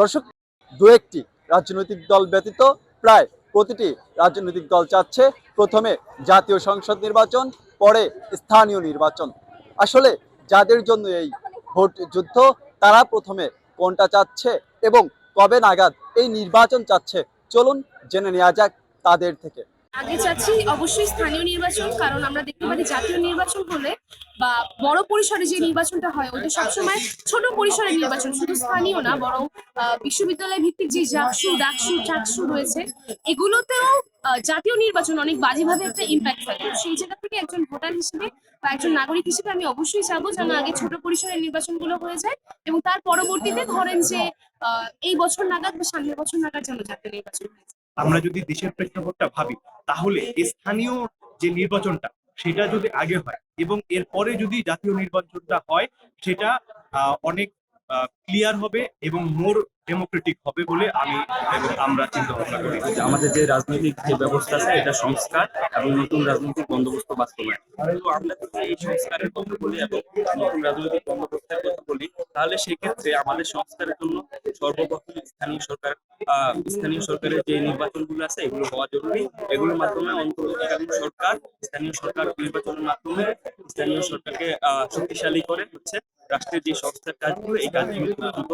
দর্শক দু একটি রাজনৈতিক দল ব্যতীত প্রায় প্রতিটি রাজনৈতিক দল চাচ্ছে প্রথমে জাতীয় সংসদ নির্বাচন, পরে স্থানীয় নির্বাচন। আসলে যাদের জন্য এই ভোট যুদ্ধ, তারা প্রথমে কোনটা চাচ্ছে এবং কবে নাগাদ এই নির্বাচন চাচ্ছে, চলুন জেনে নেওয়া যাক তাদের থেকে। আগে চাচ্ছি অবশ্যই স্থানীয় নির্বাচন, কারণ আমরা দেখতে পারি জাতীয় নির্বাচন হলে বা বড় পরিসরে যে নির্বাচনটা হয় ওটা সবসময় ছোট পরিসরের নির্বাচন শুধু স্থানীয় না বরং আহ, বিশ্ববিদ্যালয় ভিত্তিক যে জাকসু ডাকসু চাকসু রয়েছে এগুলোতেও আহ, জাতীয় নির্বাচন অনেক বাজেভাবে একটা ইম্প্যাক্ট ফেলে তো সেই জায়গা থেকে একজন ভোটার হিসেবে বা একজন নাগরিক হিসেবে আমি অবশ্যই চাবো যেন আগে ছোট পরিসরের নির্বাচনগুলো হয়ে যায় এবং তার পরবর্তীতে ধরেন যে আহ, এই বছর নাগাদ বা সামনের বছর নাগাদ যেন জাতীয় নির্বাচন হয়ে যায়। আমরা যদি দেশের প্রেক্ষাপটটা ভাবি তাহলে স্থানীয় যে নির্বাচনটা সেটা যদি আগে হয় এবং এরপরে যদি জাতীয় নির্বাচনটা হয়, সেটা অনেক ক্লিয়ার হবে এবং মোর ডেমোক্রেটিক হবে বলে আমি এবং আমরা চিন্তা ভাবনা করি আমাদের যে রাজনৈতিক যে ব্যবস্থা আছে, এটা সংস্কার এবং নতুন রাজনৈতিক বন্দোবস্ত বাস্তবায়ন। আমরা এই সংস্কারের কথা বলি এবং নতুন রাজনৈতিক বন্দোবস্তের কথা তাহলে সেক্ষেত্রে আমাদের সংস্কারের জন্য সর্বপ্রথম স্থানীয় সরকার স্থানীয় সরকারের যে নির্বাচনগুলো আছে, এগুলো হওয়া জরুরি। এগুলোর মাধ্যমে অন্তর্বর্তীকালীন সরকার, স্থানীয় সরকার নির্বাচনের মাধ্যমে স্থানীয় সরকারকে শক্তিশালী করে হচ্ছে রাষ্ট্রের যে সংস্থার কাজগুলো, এই কাজগুলো খুব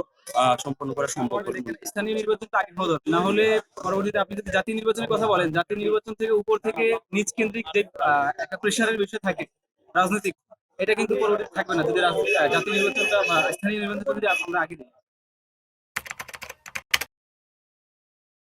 সম্পন্ন করা সম্ভব হবে। স্থানীয় নির্বাচন আগে হওয়া দরকার। না হলে পরবর্তীতে আপনি যদি জাতীয় নির্বাচনের কথা বলেন, জাতীয় নির্বাচন থেকে উপর থেকে নিচ কেন্দ্রিক যে একটা প্রেশারের বিষয় থাকে, রাজনৈতিক। এটা কিন্তু পরবর্তীতে থাকবে না। যদি জাতীয় নির্বাচনটা বা স্থানীয় নির্বাচনটা যদি আমরা আগে দিই।